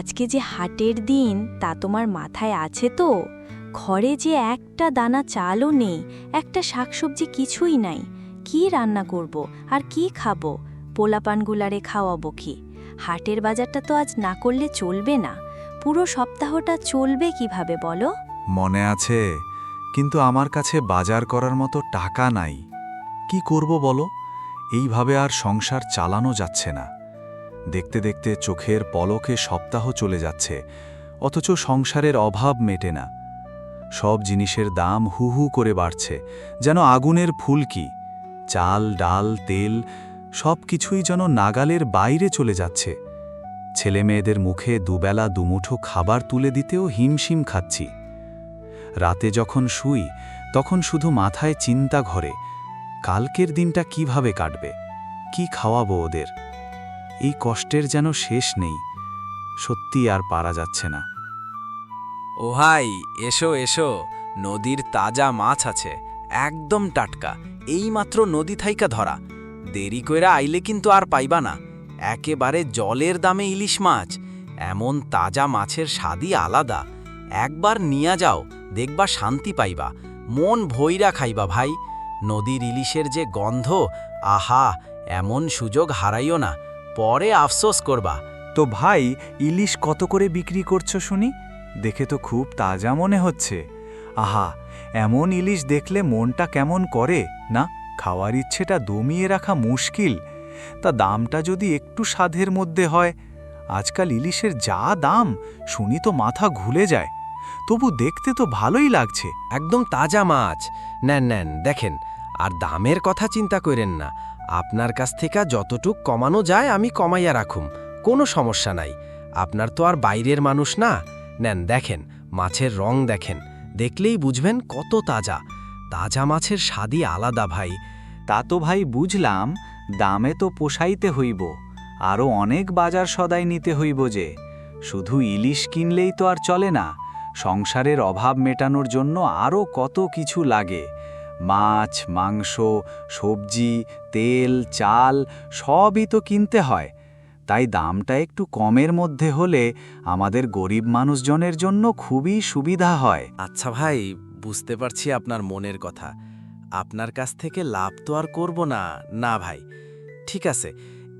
আজকে যে হাটের দিন, তা তোমার মাথায় আছে তো? ঘরে যে একটা দানা চালও নেই, একটা শাকসবজি কিছুই নাই। কি রান্না করব আর কি খাব? পোলাপানগুলারে খাওয়াবো কি? হাটের বাজারটা তো আজ না করলে চলবে না। পুরো সপ্তাহটা চলবে কীভাবে বলো? মনে আছে, কিন্তু আমার কাছে বাজার করার মতো টাকা নাই। কি করব বলো? এইভাবে আর সংসার চালানো যাচ্ছে না। দেখতে দেখতে চোখের পলকে সপ্তাহ চলে যাচ্ছে, অথচ সংসারের অভাব মেটে না। সব জিনিসের দাম হু হু করে বাড়ছে, যেন আগুনের ফুলকি চাল, ডাল, তেল, সব কিছুই যেন নাগালের বাইরে চলে যাচ্ছে। ছেলে মেয়েদের মুখে দুবেলা দুমুঠো খাবার তুলে দিতেও হিমশিম খাচ্ছি। রাতে যখন শুই, তখন শুধু মাথায় চিন্তা ঘরে, কালকের দিনটা কীভাবে কাটবে? কি খাওয়াবো ওদের? এই কষ্টের যেন শেষ নেই সত্যি আর পারা যাচ্ছে না। ও ভাই এসো এসো, নদীর তাজা মাছ আছে, একদম টাটকা, এইমাত্র নদী থাইকা ধরা, দেরি কইরা আইলে কিন্তু আর পাইবা না, একেবারে জলের দামে ইলিশ মাছ, এমন তাজা মাছের স্বাদই আলাদা, একবার নিয়া যাও, দেখবা শান্তি পাইবা, মন ভৈরা খাইবা ভাই, নদীর ইলিশের যে গন্ধ, আহা, এমন সুযোগ হারাইও না পরে আফসোস করবা। তো ভাই ইলিশ কত করে বিক্রি করছ শুনি? দেখে তো খুব তাজা মনে হচ্ছে। আহা এমন ইলিশ দেখলে মনটা কেমন করে না? খাওয়ার ইচ্ছেটা দমিয়ে রাখা মুশকিল। তা দামটা যদি একটু সাধের মধ্যে হয়। আজকাল ইলিশের যা দাম শুনি তো মাথা ঘুলে যায়। তবু দেখতে তো ভালোই লাগছে। একদম তাজা মাছ। নেন নেন দেখেন। আর দামের কথা চিন্তা করেন না। আপনার কাছ থেকে যতটুক কমানো যায় আমি কমাইয়া রাখুম, কোনো সমস্যা নাই। আপনার তো আর বাইরের মানুষ না। নেন, দেখেন, মাছের রং দেখেন। দেখলেই বুঝবেন কত তাজা। তাজা মাছের স্বাদই আলাদা ভাই। তা তো ভাই বুঝলাম, দামে তো পোষাইতে হইব। আরও অনেক বাজার সদাই নিতে হইব যে। শুধু ইলিশ কিনলেই তো আর চলে না। সংসারের অভাব মেটানোর জন্য আরও কত কিছু লাগে। মাছ, মাংস, সবজি, তেল, চাল সবই তো কিনতে হয়। তাই দামটা একটু কমের মধ্যে হলে আমাদের গরিব মানুষজনের জন্য খুবই সুবিধা হয়। আচ্ছা ভাই, বুঝতে পারছি আপনার মনের কথা। আপনার কাছ থেকে লাভ তো আর করব না। না ভাই, ঠিক আছে।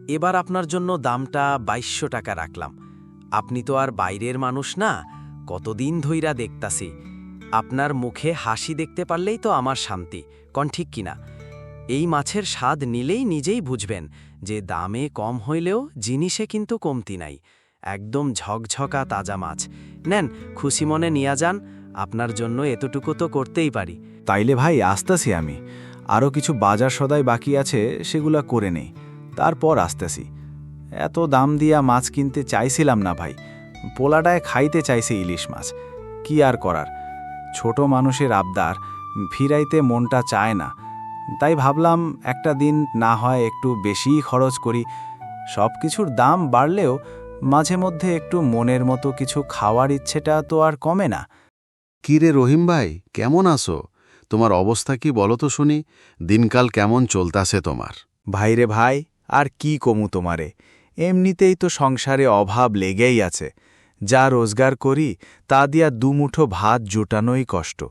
এবার আপনার জন্য দামটা বাইশশো টাকা রাখলাম। আপনি তো আর বাইরের মানুষ না, কতদিন ধইরা দেখতাছি। আপনার মুখে হাসি দেখতে পারলেই তো আমার শান্তি, কন ঠিক কিনা এই মাছের স্বাদ নিলেই নিজেই বুঝবেন যে দামে কম হইলেও জিনিসে কিন্তু কমতি নাই। একদম ঝকঝকা তাজা মাছ। নেন, খুশি মনে নিয়া যান, আপনার জন্য এতটুকু তো করতেই পারি। তাইলে ভাই, আসতাছি আমি। আরও কিছু বাজার সদাই বাকি আছে, সেগুলা করে নেই। তারপর আসতেছি। এত দাম দিয়া মাছ কিনতে চাইছিলাম না ভাই। পোলাটায় খাইতে চাইছে ইলিশ মাছ। কি আর করার? ছোট মানুষের আবদার ফিরাইতে মনটা চায় না। তাই ভাবলাম একটা দিন না হয় একটু বেশিই খরচ করি। সব কিছুর দাম বাড়লেও মাঝে মধ্যে একটু মনের মতো কিছু খাওয়ার ইচ্ছেটা তো আর কমে না। কিরে রহিম ভাই কেমন আছো? তোমার অবস্থা কি বলো তো শুনি দিনকাল কেমন চলতাছে তোমার? ভাইরে ভাই আর কি কমু তোমারে? এমনিতেই তো সংসারে অভাব লেগেই আছে। যা রোজগার করি, তা দিয়া দুমুঠো ভাত জোটানোই কষ্ট।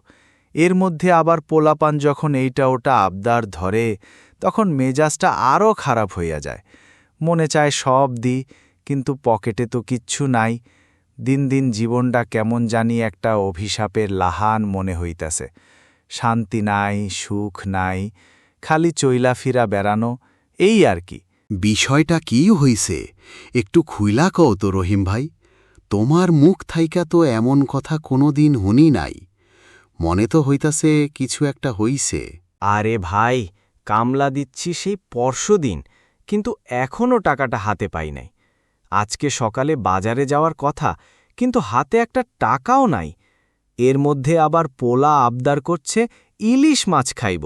এর মধ্যে আবার পোলাপান যখন এইটা ওটা আবদার ধরে, তখন মেজাজটা আরও খারাপ হইয়া যায়। মনে চায় সব দি, কিন্তু পকেটে তো কিচ্ছু নাই। দিন দিন জীবনটা কেমন জানি একটা অভিশাপের লাহান মনে হইতাছে। শান্তি নাই, সুখ নাই, খালি চইলাফিরা বেড়ানো, এই আর কি। বিষয়টা কি হইছে? একটু খুইলা কও তো রহিম ভাই। তোমার মুখ থাইকা তো এমন কথা কোনোদিন হুনি নাই। মনে তো হইতাছে কিছু একটা হইছে। আরে ভাই, কামলা দিচ্ছি সেই পরশুদিন কিন্তু এখনও টাকাটা হাতে পাই নাই। আজকে সকালে বাজারে যাওয়ার কথা, কিন্তু হাতে একটা টাকাও নাই। এর মধ্যে আবার পোলা আবদার করছে, ইলিশ মাছ খাইব।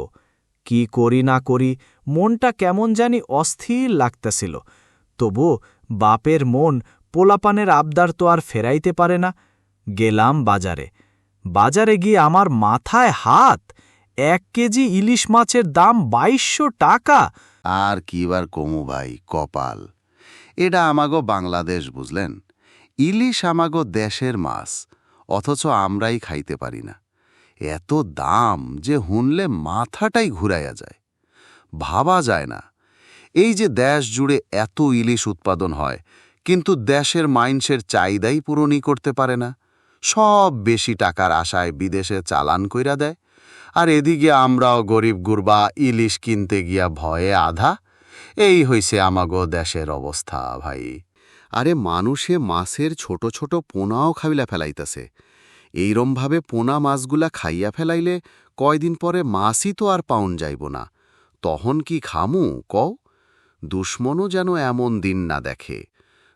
কি করি না করি, মনটা কেমন জানি অস্থির লাগতেছিল। তবু বাপের মন পোলাপানের আবদার তো আর ফেরাইতে পারে না। গেলাম বাজারে। বাজারে গিয়ে আমার মাথায় হাত, এক কেজি ইলিশ মাছের দাম বাইশশো টাকা। আর কিবার কমু ভাই, কপাল। এটা আমাগো বাংলাদেশ, বুঝলেন? ইলিশ আমাগো দেশের মাছ, অথচ আমরাই খাইতে পারি না। এত দাম যে হুনলে মাথাটাই ঘুরাইয়া যায়। ভাবা যায় না। এই যে দেশ জুড়ে এত ইলিশ উৎপাদন হয় কিন্তু দেশের মাইন্সের চাহিদাই পূরণই করতে পারে না। সব বেশি টাকার আশায় বিদেশে চালান কইরা দেয়। আর এদিকে আমরাও গরিব গুরবা, ইলিশ কিনতে গিয়া ভয়ে আধা। এই হইছে আমাগো দেশের অবস্থা, ভাই। আরে মানুষে মাছের ছোট ছোট পোনাও খাইলা ফেলাইতাছে। এইরমভাবে পোনা মাছগুলা খাইয়া ফেলাইলে কয়দিন পরে মাছই তো আর পাউন যাইব না। তখন কি খামু, কও? দুশ্মনও যেন এমন দিন না দেখে।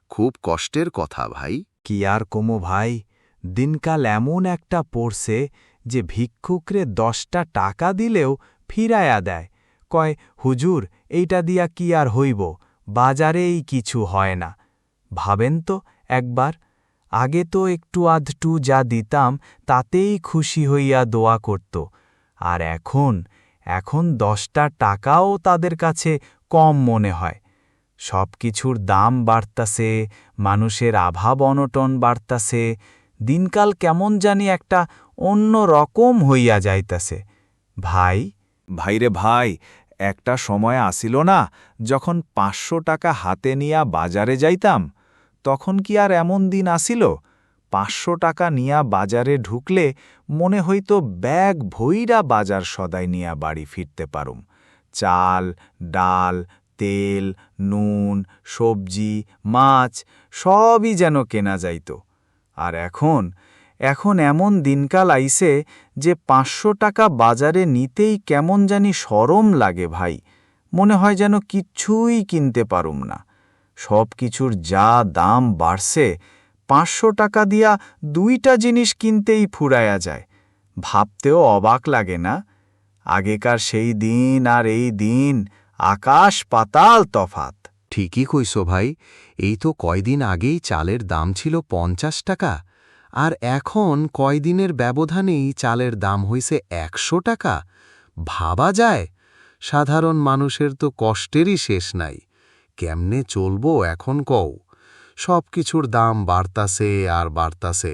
খুব কষ্টের কথা, ভাই। কি আর কোমো, ভাই? দিনকাল এমন একটা পড়ছে যে ভিক্ষুকরে দশটা টাকা দিলেও ফিরায়া দেয়। কয়, হুজুর, এইটা দিয়া কি আর হইব? বাজারেই কিছু হয় না। ভাবেন তো একবার। আগে তো একটু আধটু যা দিতাম, তাতেই খুশি হইয়া দোয়া করত। আর এখন এখন দশটা টাকাও তাদের কাছে কম মনে হয়। সব কিছুর দাম বাড়তাছে, মানুষের আভাব অনটন বাড়তাছে, দিনকাল কেমন জানি একটা অন্য রকম হইয়া যাইতাছে। ভাই? ভাইরে ভাই, একটা সময় আসিল না, যখন পাঁচশো টাকা হাতে নিয়া বাজারে যাইতাম, তখন কি আর এমন দিন আসিল? পাঁচশো টাকা নিয়া বাজারে ঢুকলে মনে হইতো ব্যাগ ভইরা বাজার সদাই নিয়া বাড়ি ফিরতে পারুম। চাল, ডাল তেল, নুন, সবজি, মাছ, সবই যেন কেনা যাইত। আর এখন এখন এমন দিনকাল আইছে যে পাঁচশো টাকা বাজারে নিতেই কেমন জানি সরম লাগে ভাই। মনে হয় যেন কিচ্ছুই কিনতে পারুম না। সব কিছুর যা দাম বাড়ছে, পাঁচশো টাকা দিয়া দুইটা জিনিস কিনতেই ফুরায়া যায়। ভাবতেও অবাক লাগে না? আগেকার সেই দিন আর এই দিন আকাশ পাতাল তফাত। ঠিকই কইস ভাই এই তো কয়দিন আগেই চালের দাম ছিল পঞ্চাশ টাকা আর এখন কয়দিনের ব্যবধানেই চালের দাম হইছে একশো টাকা। ভাবা যায় সাধারণ মানুষের তো কষ্টেরই শেষ নাই কেমনে চলবো এখন কও? সব কিছুর দাম বাড়তাছে আর বাড়তাছে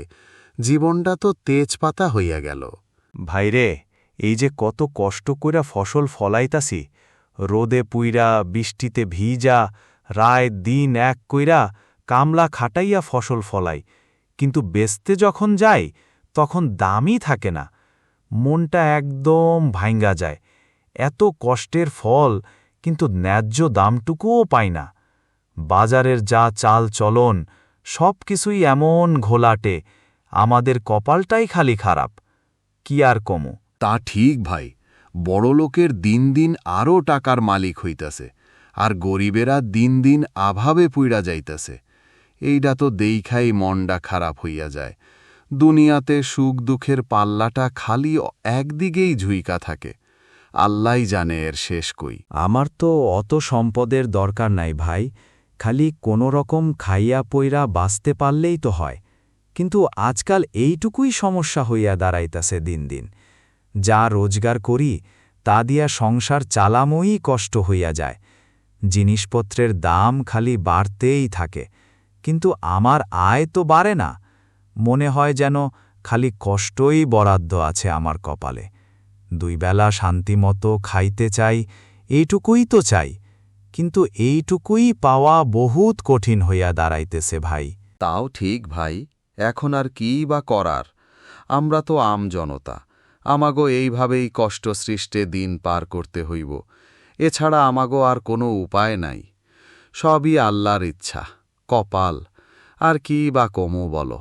জীবনটা তো তেজপাতা হইয়া গেল। ভাইরে এই যে কত কষ্ট কইরা ফসল ফলাইতাছি রোদে পুইরা, বৃষ্টিতে ভিজা, রায় দিন এক কইরা কামলা খাটাইয়া ফসল ফলাই। কিন্তু বেচতে যখন যাই তখন দামই থাকে না। মনটা একদম ভাঙ্গা যায়। এত কষ্টের ফল, কিন্তু ন্যায্য দামটুকুও পাই না। বাজারের যা চাল চলন, সব কিছুই এমন ঘোলাটে, আমাদের কপালটাই খালি খারাপ। কি আর কমু? তা ঠিক ভাই। বড়লোকের দিন দিন আরও টাকার মালিক হইতাছে, আর গরিবেরা দিন দিন আভাবে পুইড়া যাইতাছে। এইটা তো দেইখাই মনটা খারাপ হইয়া যায়। দুনিয়াতে সুখ দুঃখের পাল্লাটা খালি একদিকেই ঝুইকা থাকে। আল্লাই জানে এর শেষ কই। আমার তো অত সম্পদের দরকার নাই ভাই, খালি কোনো রকম খাইয়া পইরা বাঁচতে পারলেই তো হয়। কিন্তু আজকাল এইটুকুই সমস্যা হইয়া দাঁড়াইতাছে দিন দিন। যা রোজগার করি, তা দিয়া সংসার চালামই কষ্ট হইয়া যায়। জিনিসপত্রের দাম খালি বাড়তেই থাকে, কিন্তু আমার আয় তো বাড়ে না। মনে হয় যেন খালি কষ্টই বরাদ্দ আছে আমার কপালে। দুই বেলা শান্তিমতো খাইতে চাই, এইটুকুই তো চাই, কিন্তু এইটুকুই পাওয়া বহুত কঠিন হইয়া দাঁড়াইতেছে ভাই। তাও ঠিক ভাই, এখন আর কি বা করার? আমরা তো আম জনতা আমাগো এইভাবেই কষ্ট সৃষ্টে দিন পার করতে হইব। এছাড়া আমাগো আর কোনো উপায় নাই। সবই আল্লাহর ইচ্ছা, কপাল, আর কি বা কমো বলো।